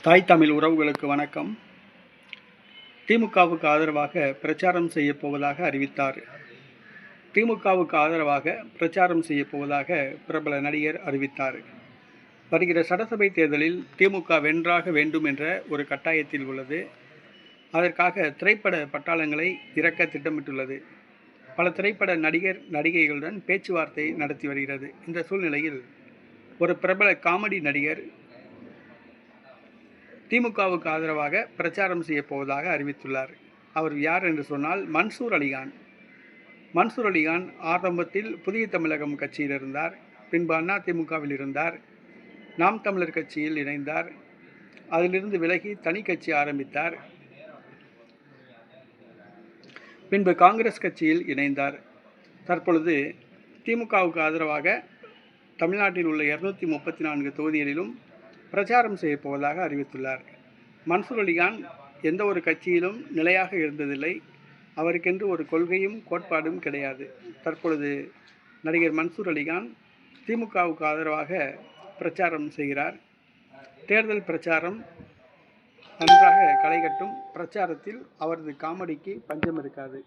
தாய் தமிழ் உறவுகளுக்கு வணக்கம். திமுகவுக்கு ஆதரவாக பிரச்சாரம் செய்யப் போவதாக அறிவித்தார். திமுகவுக்கு ஆதரவாக பிரச்சாரம் செய்யப் போவதாக பிரபல நடிகர் அறிவித்தார். வருகிற சட்டசபை தேர்தலில் திமுக வென்றாக வேண்டும் என்ற ஒரு கட்டாயத்தில் உள்ளது. அதற்காக திரைப்பட பட்டாளங்களை இறக்க திட்டமிட்டுள்ளது. பல திரைப்பட நடிகர் நடிகைகளுடன் பேச்சுவார்த்தை நடத்தி வருகிறது. இந்த சூழ்நிலையில் ஒரு பிரபல காமெடி நடிகர் திமுகவுக்கு ஆதரவாக பிரச்சாரம் செய்யப்போவதாக அறிவித்துள்ளார். அவர் யார் என்று சொன்னால் மன்சூர் அலிகான். மன்சூர் அலிகான் ஆரம்பத்தில் புதிய தமிழகம் கட்சியில் இருந்தார். பின்பு அண்ணா திமுகவில் இருந்தார். நாம் தமிழர் கட்சியில் இணைந்தார். அதிலிருந்து விலகி தனி கட்சி ஆரம்பித்தார். பின்பு காங்கிரஸ் கட்சியில் இணைந்தார். தற்பொழுது திமுகவுக்கு ஆதரவாக தமிழ்நாட்டில் உள்ள இருநூத்தி முப்பத்தி நான்கு தொகுதிகளிலும் பிரச்சாரம் செய்யப்போவதாக அறிவித்துள்ளார். மன்சூர் அலிகான் எந்த ஒரு கட்சியிலும் நிலையாக இருந்ததில்லை. அவருக்கென்று ஒரு கொள்கையும் கோட்பாடும் கிடையாது. தற்பொழுது நடிகர் மன்சூர் அலிகான் திமுகவுக்கு ஆதரவாக பிரச்சாரம் செய்கிறார். தேர்தல் பிரச்சாரம் நன்றாக களைகட்டும். பிரச்சாரத்தில் அவரது காமெடிக்கு பஞ்சம் இருக்காது.